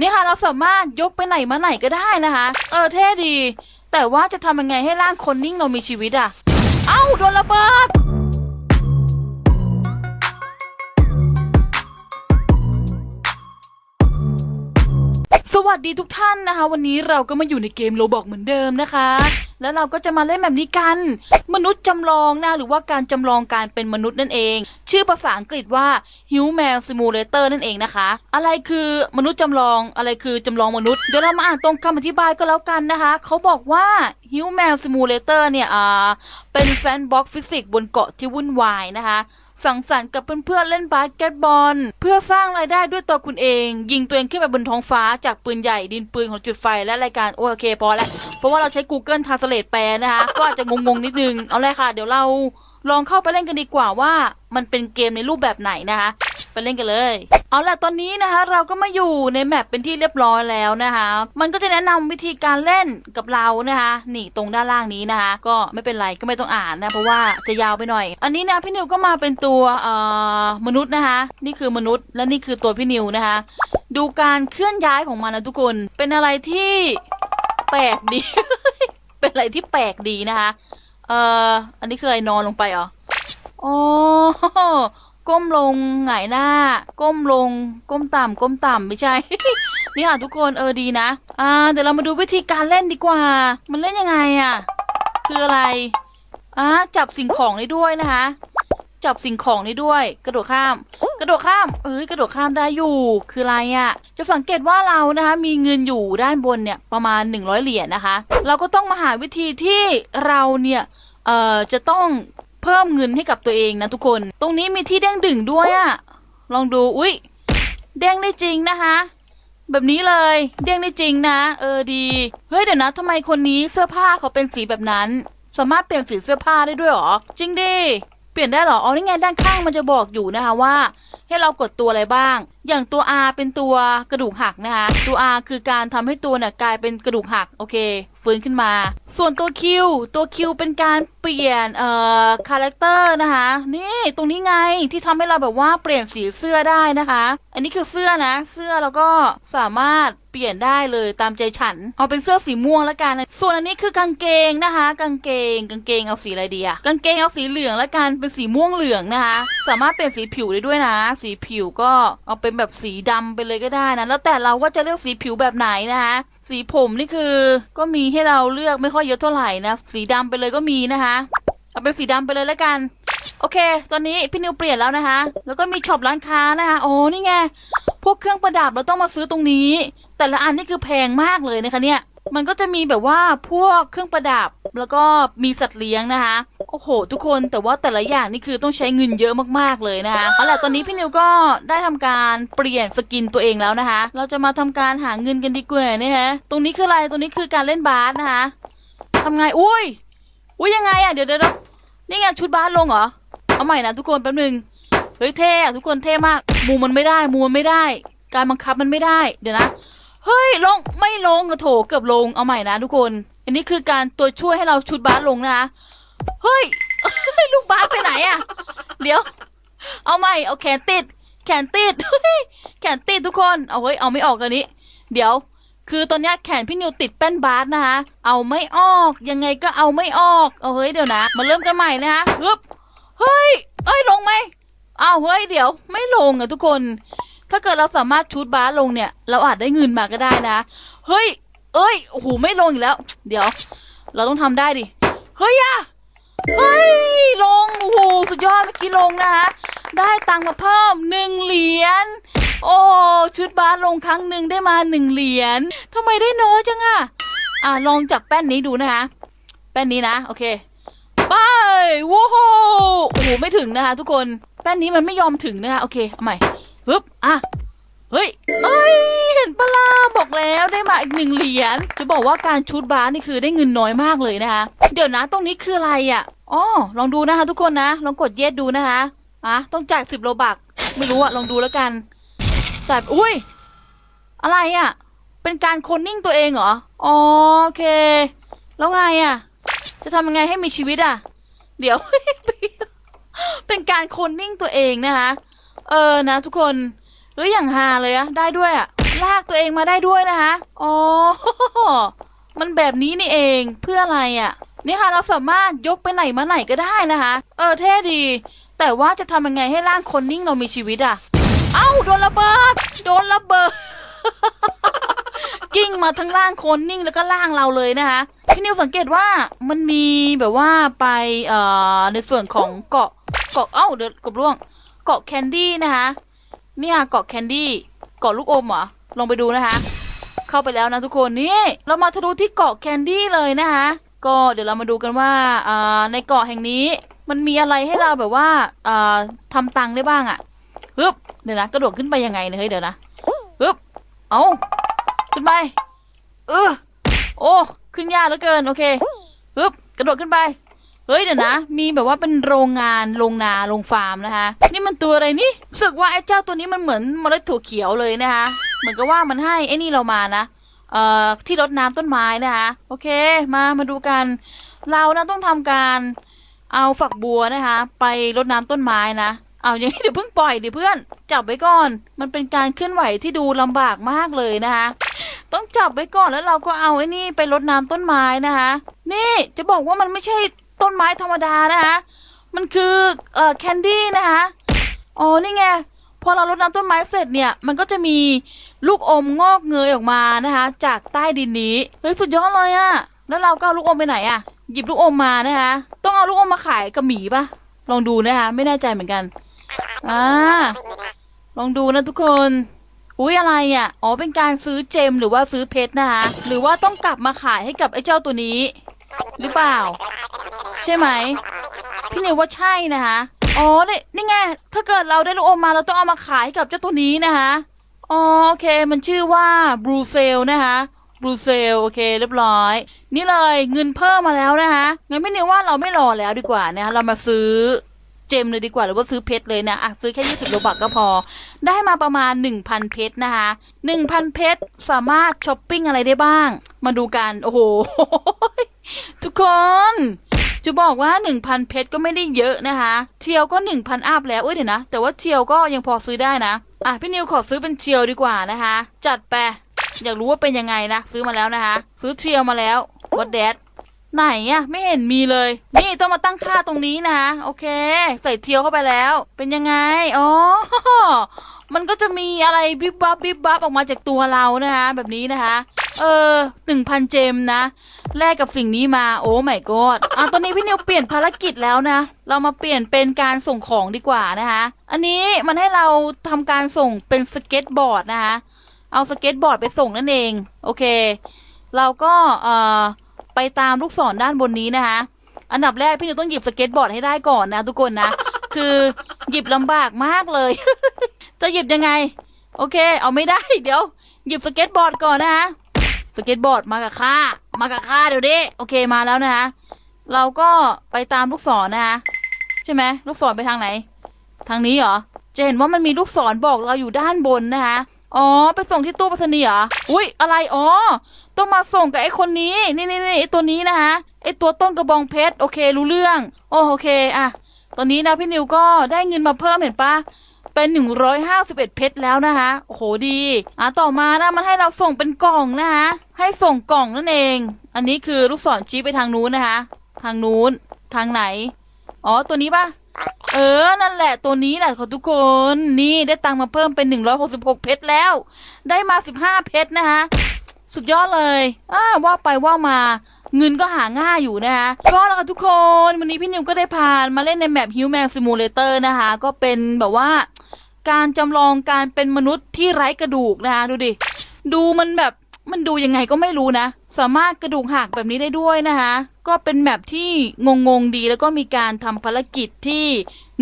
นี่ค่ะเราสามารถยกไปไหนมาไหนก็ได้นะคะ เออเท่ดี แต่ว่าจะทำยังไงให้ร่างคนนิ่งเรามีชีวิตอะ เอ้าโดนระเบิดสวัสดีทุกท่านนะคะ วันนี้เราก็มาอยู่ในเกมโลบอกเหมือนเดิมนะคะ แล้วเราก็จะมาเล่นแบบนี้กัน มนุษย์จำลองนะหรือว่าการจำลองการเป็นมนุษย์นั่นเอง ชื่อภาษาอังกฤษว่า Human Simulator นั่นเองนะคะ อะไรคือมนุษย์จำลองอะไรคือจำลองมนุษย์เดี๋ยวเรามาอ่านตรงคำอธิบายก็แล้วกันนะคะเขาบอกว่า Human Simulator เนี่ยอ่าเป็นแซนด์บ็อกซ์ฟิสิกส์บนเกาะที่วุ่นวายนะคะ สังสรรค์กับเพื่อนๆเล่นบาสเกตบอล เพื่อสร้างรายได้ด้วยตัวคุณเอง ยิงตัวเองขึ้นไปบนท้องฟ้าจากปืนใหญ่ดินปืนของจุดไฟและรายการโอเคพอแล้วเพราะว่าเราใช้ Google Translate แปลนะคะ ก็อาจจะงงๆนิดนึง เอาเลยค่ะ เดี๋ยวเราลองเข้าไปเล่นกันดีกว่าว่ามันเป็นเกมในรูปแบบไหนนะคะ ไปเล่นกันเลย เอาล่ะตอนนี้นะคะ เราก็มาอยู่ในแมปเป็นที่เรียบร้อยแล้วนะคะ มันก็จะแนะนำวิธีการเล่นกับเรานะคะนี่ตรงด้านล่างนี้นะคะ ก็ไม่เป็นไรก็ไม่ต้องอ่านนะเพราะว่าจะยาวไปหน่อย อันนี้นะพี่นิวก็มาเป็นตัวเอ่อมนุษย์นะคะ นี่คือมนุษย์ และนี่คือตัวพี่นิวนะคะ ดูการเคลื่อนย้ายของมันนะทุกคนเป็นอะไรที่แปลกดี เป็นอะไรที่แปลกดีนะคะ เอ่อ อันนี้คืออะไรนอนลงไปเหรออ๋อ ก้มลงหงายหน้า ก้มลง ก้มต่ำก้มต่ำไม่ใช่ นี่ค่ะทุกคนเออดีนะ อ่าเดี๋ยวเรามาดูวิธีการเล่นดีกว่า มันเล่นยังไงอะ่ะ คืออะไรอ่าจับสิ่งของได้ด้วยนะคะ จับสิ่งของได้ด้วย กระโดดข้าม กระโดดข้ามเอ้ยกระโดดข้ามได้อยู่ คืออะไรอะ่ะ จะสังเกตว่าเรานะคะ มีเงินอยู่ด้านบนเนี่ยประมาณ 100 เหรียญนะคะ เราก็ต้องมาหาวิธีที่เราเนี่ยเอ่อจะต้อง เพิ่มเงินให้กับตัวเองนะทุกคน ตรงนี้มีที่เด้งดึงด้วยอะลองดู อุ้ยเด้งได้จริงนะคะ แบบนี้เลย เด้งได้จริงนะ เออดี เฮ้ยเดี๋ยวนะทำไมคนนี้เสื้อผ้าเขาเป็นสีแบบนั้น สามารถเปลี่ยนสีเสื้อผ้าได้ด้วยหรอ จริงดิ เปลี่ยนได้หรอ อ๋อ นี่ไงด้านข้างมันจะบอกอยู่นะคะว่า ให้เรากดตัวอะไรบ้าง อย่างตัว R เป็นตัวกระดูกหักนะคะตัว R คือการทำให้ตัวเนี่ยกลายเป็นกระดูกหักโอเคฟื้นขึ้นมา ส่วนตัว Q ตัว Q เป็นการเปลี่ยนเอ่อคาแรคเตอร์นะคะนี่ตรงนี้ไงที่ทำให้เราแบบว่าเปลี่ยนสีเสื้อได้นะคะ อันนี้คือเสื้อนะ เสื้อแล้วก็สามารถเปลี่ยนได้เลยตามใจฉัน เอาเป็นเสื้อสีม่วงแล้วกัน ส่วนอันนี้คือกางเกงนะคะ กางเกงกางเกงเอาสีอะไรดีอะกางเกงเอาสีเหลืองแล้วกันเป็นสีม่วงเหลืองนะคะ สามารถเปลี่ยนสีผิวได้ด้วยนะ สีผิวก็เอาเป็นแบบสีดำไปเลยก็ได้นะ แล้วแต่เราว่าจะเลือกสีผิวแบบไหนนะคะสีผมนี่คือก็มีให้เราเลือกไม่ค่อยเยอะเท่าไหร่นะ สีดำไปเลยก็มีนะคะ เอาเป็นสีดำไปเลยแล้วกัน โอเค ตอนนี้พี่นิวเปลี่ยนแล้วนะคะ แล้วก็มีช็อปร้านค้านะคะโอ้นี่ไงพวกเครื่องประดับเราต้องมาซื้อตรงนี้ แต่ละอันนี่คือแพงมากเลยนะคะเนี่ย มันก็จะมีแบบว่าพวกเครื่องประดับแล้วก็มีสัตว์เลี้ยงนะคะโอ้โห ทุกคนแต่ว่าแต่ละอย่างนี่คือต้องใช้เงินเยอะมากๆเลยนะคะเอาล่ะตอนนี้พี่นิวก็ได้ทำการเปลี่ยนสกินตัวเองแล้วนะคะ เราจะมาทำการหาเงินกันดีกว่านะคะตรงนี้คืออะไรตรงนี้คือการเล่นบาสนะคะทำไงอุ้ยอุ้ยยังไงอะเดี๋ยวเดี๋ยวเดี๋ยวนี่ไงชุดบาสลงเหรอเอาใหม่นะทุกคนแป๊บนึงเฮ้ยเท่ทุกคนเท่มากมูมันไม่ได้มูมันไม่ได้ การบังคับมันไม่ได้เดี๋ยวนะ เฮ้ยลงไม่ลงโถเกือบลงเอาใหม่นะทุกคน อันนี้คือการตัวช่วยให้เราชุดบาสลงนะคะเฮ้ยลูกบาสไปไหนอะเดี๋ยว เอาใหม่เอาแขนติด แขนติดเฮ้ยแขนติดทุกคนเอาเฮ้ยเอาไม่ออกอันนี้ เดี๋ยว คือตอนนี้แขนพี่นิวติดแป้นบาสนะคะเอาไม่ออกยังไงก็เอาไม่ออกเอาเฮ้ยเดี๋ยวนะมาเริ่มกันใหม่นะคะฮึบเฮ้ยเอ้ยลงไหมอ้าวเฮ้ยเดี๋ยว ไม่ลงอะทุกคน ถ้าเกิดเราสามารถชูดบาสลงเนี่ย เราอาจได้เงินมาก็ได้นะ เฮ้ย เอ้ย โอ้โห ไม่ลงอีกแล้ว เดี๋ยว เราต้องทำได้ดิ เฮ้ยอะเฮ้ย ลง โอ้โห สุดยอดเมื่อกี้ลงนะคะ ได้ตังค์มาเพิ่มหนึ่งเหรียญ โอ้ชุดบาสลงครั้งหนึ่งได้มาหนึ่งเหรียญทำไมได้น้อยจังอะอะ ลองจากแป้นนี้ดูนะคะ แป้นนี้นะ โอเคไปว้าวโอ้โห ไม่ถึงนะคะทุกคน แป้นนี้มันไม่ยอมถึงนะคะ โอเค เอาใหม่ ปึ๊บอะเฮ้ยเอ้ย เห็นปะล่าบอกแล้วได้มาอีกหนึ่งเหรียญ จะบอกว่าการชูดบาสนี่คือได้เงินน้อยมากเลยนะคะ เดี๋ยวนะตรงนี้คืออะไรอะอ๋อลองดูนะคะ ทุกคนนะ ลองกดเยสดดูนะคะอะต้องจ่ายสิบโลบัก ไม่รู้อะ ลองดูแล้วกันจ่ายอุ้ย อะไรอะ เป็นการโคนนิ่งตัวเองเหรออ๋อโอเค แล้วไงอะ จะทำยังไงให้มีชีวิตอะ เดี๋ยว เป็นการโคนนิ่งตัวเองนะคะ เออนะทุกคนเฮ้ยอย่างฮาเลยอะได้ด้วยอะลากตัวเองมาได้ด้วยนะคะอ๋อมันแบบนี้นี่เองเพื่ออะไรอะนี่ค่ะเราสามารถยกไปไหนมาไหนก็ได้นะคะ เออเท่ดี แต่ว่าจะทำยังไงให้ร่างคนนิ่งเรามีชีวิตอะ่ะเอ้าโดนระเบิดโดนระเบิดกิ้งมาทั้งร่างคนนิ่งแล้วก็ร่างเราเลยนะคะพี่นิวสังเกตว่ามันมีแบบว่าไปเอ่อในส่วนของเกาะเกาะเอ้าเดี๋ยวกบล่วง เกาะแคนดี้นะคะเนี่ยเกาะแคนดี้เกาะลูกอมเหรอลองไปดูนะคะ เข้าไปแล้วนะทุกคนนี่เรามาทะลุที่เกาะแคนดี้เลยนะคะก็เดี๋ยวเรามาดูกันว่าอ่าในเกาะแห่งนี้มันมีอะไรให้เราแบบว่าอ่าทำตังค์ได้บ้างอะฮึบเดี๋ยวนะกระโดดขึ้นไปยังไงเนี่ยเฮ้ยเดี๋ยวนะฮึบเอาขึ้นไปเออโอ้ขึ้นยากเหลือเกินโอเคฮึบกระโดดขึ้นไป เฮ้ยเดี๋ยวนะ มีแบบว่าเป็นโรงงานโรงนาโรงฟาร์มนะคะ นี่มันตัวอะไรนี่รู้สึกว่าไอ้เจ้าตัวนี้มันเหมือนเมล็ดถั่วเขียวเลยนะคะ เหมือนกับว่ามันให้ไอ้นี่เรามานะ เอ่อที่รดน้ำต้นไม้นะคะ โอเค มามาดูกัน เรานะต้องทำการเอาฝักบัวนะคะ ไปรดน้ำต้นไม้นะเอาอย่างนี้เดี๋ยวเพิ่งปล่อยดิเพื่อน จับไว้ก่อน มันเป็นการเคลื่อนไหวที่ดูลำบากมากเลยนะคะ ต้องจับไว้ก่อนแล้วเราก็เอาไอ้นี่ไปรดน้ำต้นไม้นะคะ นี่จะบอกว่ามันไม่ใช่ ต้นไม้ธรรมดานะคะมันคือเอ่อแคนดี้นะคะอ๋อนี่ไงพอเรารดน้ำต้นไม้เสร็จเนี่ย มันก็จะมีลูกอมงอกเงยออกมานะคะ จากใต้ดินนี้เฮ้ยสุดยอดเลยอะแล้วเราก็เอาลูกอมไปไหนอะหยิบลูกอมมานะคะ ต้องเอาลูกอมมาขายกับหมีปะลองดูนะคะไม่แน่ใจเหมือนกันอ่าลองดูนะทุกคนอุ้ยอะไรอะ อ๋อ เป็นการซื้อเจมหรือว่าซื้อเพชรนะคะ หรือว่าต้องกลับมาขายให้กับไอ้เจ้าตัวนี้ หรือเปล่า ใช่ไหม พี่นิวว่าใช่นะคะอ๋อนี่นี่ไง ถ้าเกิดเราได้ลูกอมมาเราต้องเอามาขายให้กับเจ้าตัวนี้นะคะอ๋อโอเค มันชื่อว่าบรูเซลนะคะบรูเซลโอเค เรียบร้อย นี่เลยเงินเพิ่มมาแล้วนะคะงั้นพี่นิวว่าเราไม่รอแล้วดีกว่านะคะเรามาซื้อเจมเลยดีกว่าหรือว่าซื้อเพชรเลยนะอะซื้อแค่ยี่สิบโลบักก็พอ ได้มาประมาณหนึ่งพันเพชรนะคะหนึ่งพันเพชรสามารถช้อปปิ้งอะไรได้บ้าง มาดูกัน โอ้โห ทุกคน จะบอกว่าหนึ่งพันเพชรก็ไม่ได้เยอะนะคะ เทียวก็หนึ่งพันอัพแล้วเอ้ยเดี๋ยวนะ แต่ว่าเทียวก็ยังพอซื้อได้นะ อะพี่นิวขอซื้อเป็นเทียวดีกว่านะคะ จัดไป อยากรู้ว่าเป็นยังไงนะ ซื้อมาแล้วนะคะ ซื้อเทียวมาแล้ววัดแดดไหนอะไม่เห็นมีเลย นี่ต้องมาตั้งค่าตรงนี้นะคะโอเค ใส่เทียวเข้าไปแล้ว เป็นยังไงอ๋อมันก็จะมีอะไรบิบบับบิบบับออกมาจากตัวเรานะคะแบบนี้นะคะ เออหนึ่งพันเจมนะแลกกับสิ่งนี้มาโอ้ไม่กอดอะตอนนี้พี่นิวเปลี่ยนภารกิจแล้วนะ เรามาเปลี่ยนเป็นการส่งของดีกว่านะคะ อันนี้มันให้เราทำการส่งเป็นสเก็ตบอร์ดนะคะเอาสเก็ตบอร์ดไปส่งนั่นเอง โอเค เราก็เอ่อไปตามลูกศรด้านบนนี้นะคะ อันดับแรกพี่นิวต้องหยิบสเก็ตบอร์ดให้ได้ก่อนนะทุกคนนะ คือหยิบลำบากมากเลย จะหยิบยังไง โอเค เอาไม่ได้ เดี๋ยว หยิบสเก็ตบอร์ดก่อนนะคะ สเก็ตบอร์ดมากับข้ามากับข้าเดี๋ยวดิโอเคมาแล้วนะคะ เราก็ไปตามลูกศรนะคะใช่ไหมลูกศรไปทางไหน ทางนี้เหรอจะเห็นว่ามันมีลูกศรบอกเราอยู่ด้านบนนะคะอ๋อ ไปส่งที่ตู้ไปรษณีย์เหรอ อุ้ยอะไร อ๋อ ต้องมาส่งกับไอ้คนนี้ นี่นี่นี่ไอ้ตัวนี้นะคะ ไอ้ตัวต้นกระบองเพชร โอเค รู้เรื่อง โอ้โอเค อะ ตอนนี้นะพี่นิวก็ได้เงินมาเพิ่มเห็นปะ เป็นหนึ่งร้อยห้าสิบเอ็ดเพชรแล้วนะคะโอ้โหดีอะต่อมานะมันให้เราส่งเป็นกล่องนะคะให้ส่งกล่องนั่นเอง อันนี้คือลูกศรชี้ไปทางนู้นนะคะ ทางนู้น ทางไหน อ๋อตัวนี้ปะเออ นั่นแหละ ตัวนี้แหละค่ะทุกคน นี่ได้ตังมาเพิ่มเป็นหนึ่งร้อยหกสิบหกเพชรแล้ว ได้มาสิบห้าเพชรนะคะ สุดยอดเลยอ่าว่าไปว่ามา เงินก็หาง่ายอยู่นะคะ ก็แล้วค่ะทุกคน วันนี้พี่นิวก็ได้พานมาเล่นในแมป Human Simulator นะคะ ก็เป็นแบบว่า การจำลองการเป็นมนุษย์ที่ไร้กระดูกนะคะดูดิ ดูมันแบบมันดูยังไงก็ไม่รู้นะ สามารถกระดูกหักแบบนี้ได้ด้วยนะคะ ก็เป็นแบบที่งงๆดีแล้วก็มีการทำภารกิจที่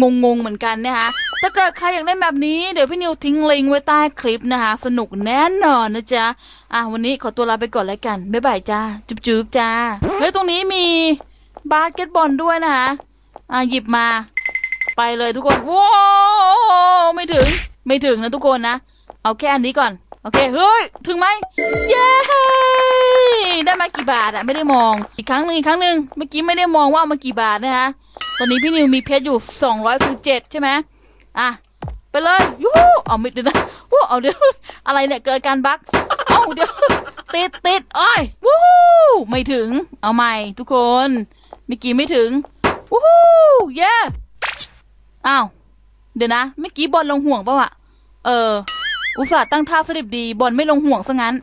งงๆเหมือนกันนะคะถ้าเกิดใครอยากได้แบบนี้เดี๋ยวพี่นิวทิ้งลิงก์ไว้ใต้คลิปนะคะ สนุกแน่นอนนะจ๊ะ อะวันนี้ขอตัวลาไปก่อนแล้วกัน บ๊ายบายจ้า จุ๊บๆจ้า เฮ้ยตรงนี้มีบาสเกตบอลด้วยนะคะอะหยิบมา ไปเลยทุกคนว้าวไม่ถึงไม่ถึงนะทุกคนนะ เอาแค่อันนี้ก่อน โอเค เฮ้ย ถึงไหมเย้ได้มากี่บาทอะไม่ได้มอง อีกครั้งหนึ่งอีกครั้งหนึ่งเมื่อกี้ไม่ได้มองว่าเอามากี่บาทนะคะตอนนี้พี่นิวมีเพชรอยู่สองร้อยสิบเจ็ดใช่ไหมอะไปเลยยูเอาไม่เดี๋ยวนะวู้เอาเดี๋ยวอะไรเนี่ยเกิดการบั๊กเอาเดี๋ยวติดติดอ้อยวู้ไม่ถึง เอาใหม่ทุกคนเมื่อกี้ไม่ถึงวู้ฮู้เย้ อ้าว เดี๋ยวนะ เมื่อกี้บอลลงห่วงเปล่าวะ เออ อุตส่าห์ตั้งท่าสดิบดี บอลไม่ลงห่วงซะงั้น